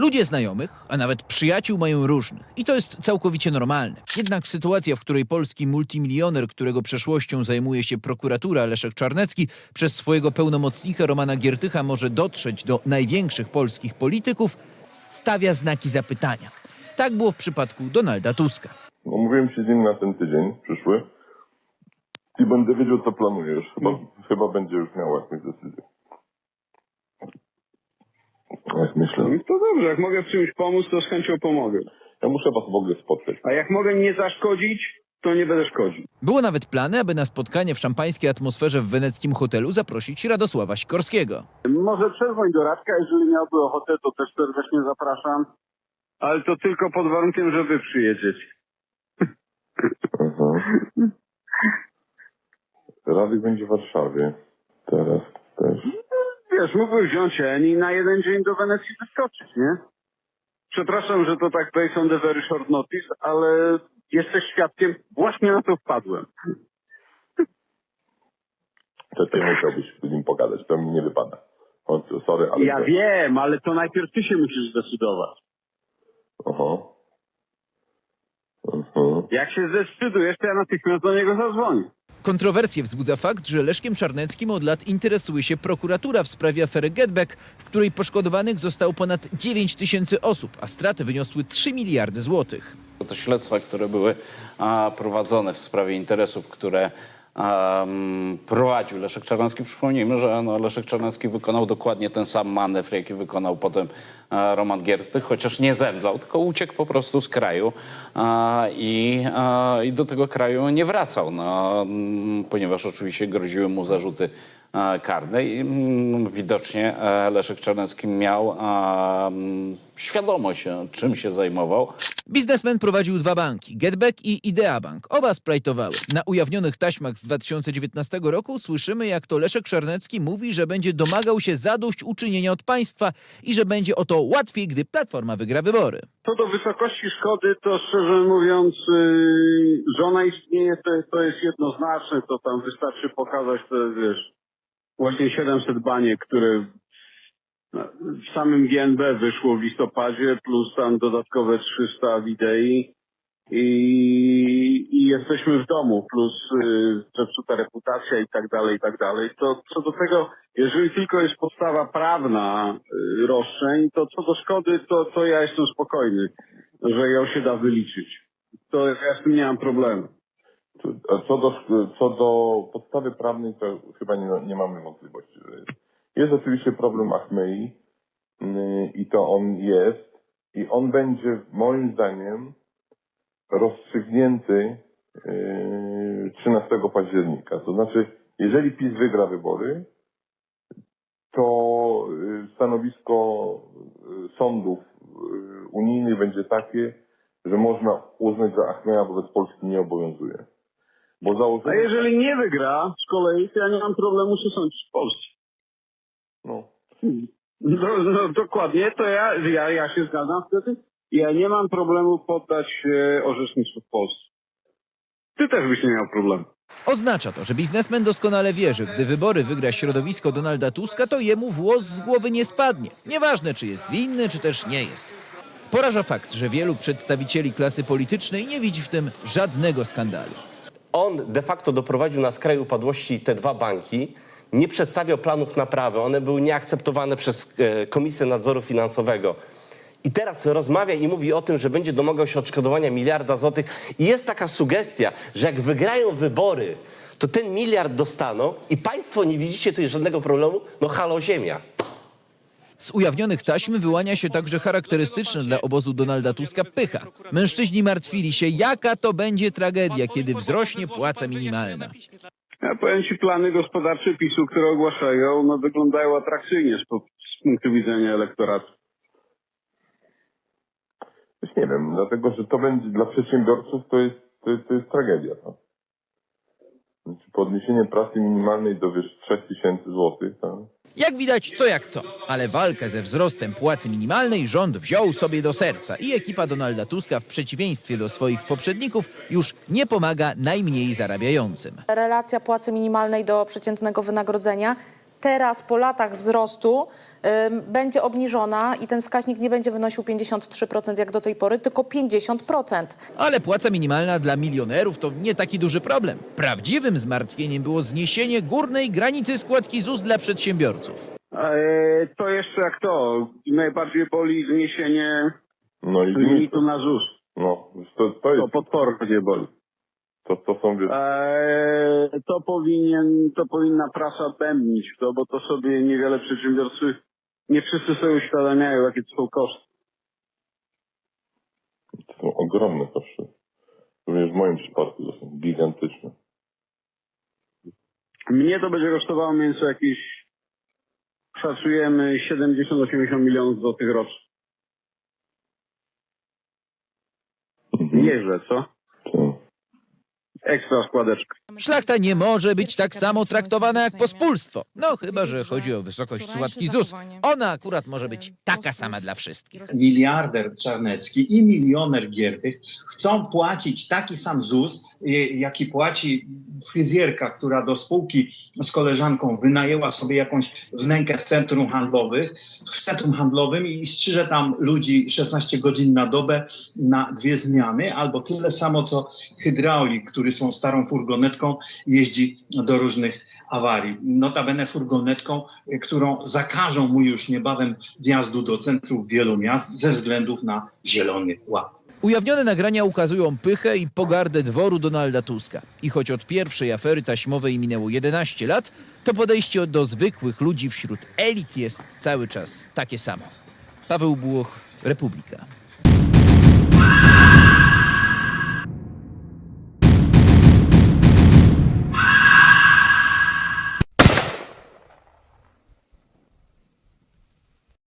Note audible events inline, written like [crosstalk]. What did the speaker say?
Ludzie znajomych, a nawet przyjaciół mają różnych i to jest całkowicie normalne. Jednak sytuacja, w której polski multimilioner, którego przeszłością zajmuje się prokuratura Leszek Czarnecki, przez swojego pełnomocnika Romana Giertycha może dotrzeć do największych polskich polityków, stawia znaki zapytania. Tak było w przypadku Donalda Tuska. Umówiłem się z nim na ten tydzień przyszły i będę wiedział, co planuję już. Chyba, chyba będzie już miał jakąś decyzję. Jak myślę. No to dobrze, jak mogę w czymś pomóc, to z chęcią pomogę. Ja muszę was w ogóle spotkać. A jak mogę nie zaszkodzić, to nie będę szkodził. Było nawet plany, aby na spotkanie w szampańskiej atmosferze w weneckim hotelu zaprosić Radosława Sikorskiego. Może przezwoń do Radka, jeżeli miałby ochotę, to też serdecznie zapraszam. Ale to tylko pod warunkiem, że wy przyjedziecie. [laughs] Radek będzie w Warszawie. Teraz też. Wiesz, mógłby wziąć się i na jeden dzień do Wenecji wyskoczyć, nie? Przepraszam, że to tak based on the very short notice, ale jesteś świadkiem, właśnie na to wpadłem. Ty musiałbyś z nim pogadać. To mi nie wypada. Sorry, ale... Ja to... wiem, ale to najpierw ty się musisz zdecydować. Aha. Aha. Jak się zdecydujesz, to ja natychmiast do niego zadzwonię. Kontrowersję wzbudza fakt, że Leszkiem Czarneckim od lat interesuje się prokuratura w sprawie afery Getback, w której poszkodowanych zostało ponad 9 tysięcy osób, a straty wyniosły 3 miliardy złotych. To śledztwa, które były prowadzone w sprawie interesów, które em, prowadził Leszek Czarnecki. Przypomnijmy, że no, Leszek Czarnecki wykonał dokładnie ten sam manewr, jaki wykonał potem e, Roman Giertych, chociaż nie zemdlał, tylko uciekł po prostu z kraju a, i, a, i do tego kraju nie wracał, no, ponieważ oczywiście groziły mu zarzuty e, karne i widocznie e, Leszek Czarnecki miał a, świadomość, e, czym się zajmował. Biznesmen prowadził dwa banki, Getback i Idea Bank. Oba splajtowały. Na ujawnionych taśmach z 2019 roku słyszymy, jak to Leszek Czarnecki mówi, że będzie domagał się zadośćuczynienia od państwa i że będzie o to łatwiej, gdy Platforma wygra wybory. Co do wysokości szkody, to szczerze mówiąc, yy, że ona istnieje, to, to jest jednoznaczne, to tam wystarczy pokazać, to wiesz, właśnie 700 baniek, które w samym GNB wyszło w listopadzie, plus tam dodatkowe 300 widei i, i jesteśmy w domu, plus yy, zepsuta reputacja i tak dalej, i tak dalej. To co do tego, jeżeli tylko jest podstawa prawna yy, roszczeń, to co do szkody, to, to ja jestem spokojny, że ją się da wyliczyć. To ja z tym nie mam problemu. Co do, co do podstawy prawnej, to chyba nie, nie mamy wątpliwości, że jest. Jest oczywiście problem Achmei yy, i to on jest i on będzie moim zdaniem rozstrzygnięty yy, 13 października. To znaczy, jeżeli PiS wygra wybory, to yy, stanowisko sądów unijnych będzie takie, że można uznać, że Achmeja wobec Polski nie obowiązuje. Bo A założenie... jeżeli nie wygra z kolei, to ja nie mam problemu się sądzić w Polsce. No, No, no dokładnie, to ja, ja, ja się zgadzam wtedy. Ja nie mam problemu poddać się orzecznictwu w Polsce. Ty też byś nie miał problemu. Oznacza to, że biznesmen doskonale wie, że gdy wybory wygra środowisko Donalda Tuska, to jemu włos z głowy nie spadnie. Nieważne, czy jest winny, czy też nie jest. Poraża fakt, że wielu przedstawicieli klasy politycznej nie widzi w tym żadnego skandalu. On de facto doprowadził na skraj upadłości te dwa banki, nie przedstawiał planów naprawy, one były nieakceptowane przez e, Komisję Nadzoru Finansowego. I teraz rozmawia i mówi o tym, że będzie domagał się odszkodowania miliarda złotych. I jest taka sugestia, że jak wygrają wybory, to ten miliard dostaną i państwo nie widzicie tutaj żadnego problemu? No halo ziemia. Z ujawnionych taśm wyłania się także charakterystyczna dla obozu Donalda Tuska pycha. Mężczyźni martwili się, jaka to będzie tragedia, kiedy wzrośnie płaca minimalna. Ja powiem Ci, plany gospodarcze PiSu, które ogłaszają, no wyglądają atrakcyjnie z, z punktu widzenia elektoratu. już nie wiem, dlatego, że to będzie dla przedsiębiorców to jest, to jest, to jest tragedia. No. Znaczy podniesienie pracy minimalnej do wiesz 3000 złotych, tak? Jak widać, co jak co, ale walkę ze wzrostem płacy minimalnej rząd wziął sobie do serca i ekipa Donalda Tuska w przeciwieństwie do swoich poprzedników już nie pomaga najmniej zarabiającym. relacja płacy minimalnej do przeciętnego wynagrodzenia teraz po latach wzrostu będzie obniżona i ten wskaźnik nie będzie wynosił 53% jak do tej pory, tylko 50%. Ale płaca minimalna dla milionerów to nie taki duży problem. Prawdziwym zmartwieniem było zniesienie górnej granicy składki ZUS dla przedsiębiorców. E, to jeszcze jak to, najbardziej boli zniesienie No i limitu na ZUS. no, to, to To jest, potwornie boli. To, to są, Eee, to powinien, to powinna prasa bębnić w to, bo to sobie niewiele przedsiębiorcy, nie wszyscy sobie uświadamiają, jakie to są koszty. to są ogromne koszty. Również w moim przypadku to są gigantyczne. Mnie to będzie kosztowało między jakieś, szacujemy 70-80 milionów złotych rocznie. Nieźle, co? extra squaders. Szlachta nie może być tak samo traktowana jak pospólstwo. No chyba, że chodzi o wysokość składki ZUS. Ona akurat może być taka sama dla wszystkich. miliarder Czarnecki i milioner Giertych chcą płacić taki sam ZUS, y, jaki płaci fryzjerka, która do spółki z koleżanką wynajęła sobie jakąś wnękę w centrum handlowych, w centrum handlowym i strzyże tam ludzi 16 godzin na dobę na dwie zmiany, albo tyle samo co hydraulik, który są starą furgonetką, jeździ do różnych awarii. Notabene furgonetką, y, którą zakażą mu już niebawem wjazdu do centrów wielu miast ze względów na zielony ład. Ujawnione nagrania ukazują pychę i pogardę dworu Donalda Tuska. I choć od pierwszej afery taśmowej minęło 11 lat, to podejście do zwykłych ludzi wśród elit jest cały czas takie samo. Paweł Bułoch, Republika.